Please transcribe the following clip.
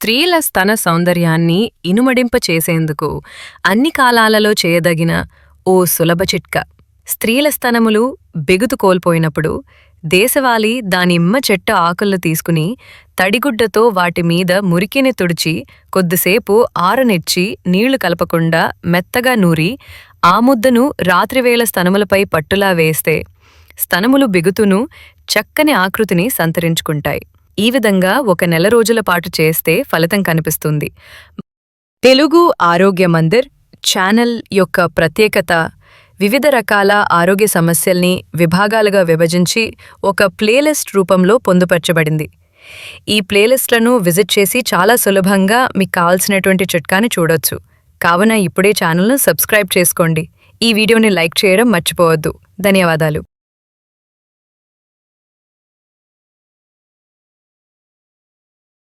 స్త్రీల స్తన సౌందర్యాన్ని ఇనుమడింప చేసేందుకు అన్ని కాలాలలో చేయదగిన ఓ సులభ చిట్కా. స్త్రీల స్తనములు బెగుతు కోల్పోయినప్పుడు దేశవాళీ దానిమ్మ చెట్టు ఆకులు తీసుకుని తడిగుడ్డతో వాటి మీద మురికిని తుడిచి కొద్దిసేపు ఆరనిచ్చి నీళ్ళు కలపకుండా మెత్తగా నూరి ఆ ముద్దను రాత్రివేళ స్తనములపై పట్టులా వేస్తే స్తనములు బిగుతును చక్కని ఆకృతిని సంతరించుకుంటాయి. ఈ విధంగా ఒక నెల రోజుల పాటు చేస్తే ఫలితం కనిపిస్తుంది. తెలుగు ఆరోగ్య మందిర్ ఛానల్ యొక్క ప్రత్యేకత వివిధ రకాల ఆరోగ్య సమస్యల్ని విభాగాలుగా విభజించి ఒక ప్లేలిస్ట్ రూపంలో పొందుపరచబడింది. ఈ ప్లేలిస్ట్లను విజిట్ చేసి చాలా సులభంగా మీకు కావాల్సినటువంటి చిట్కాని చూడొచ్చు. కావున ఇప్పుడే ఛానల్ను సబ్స్క్రైబ్ చేసుకోండి. ఈ వీడియోని లైక్ చేయడం మర్చిపోవద్దు. ధన్యవాదాలు.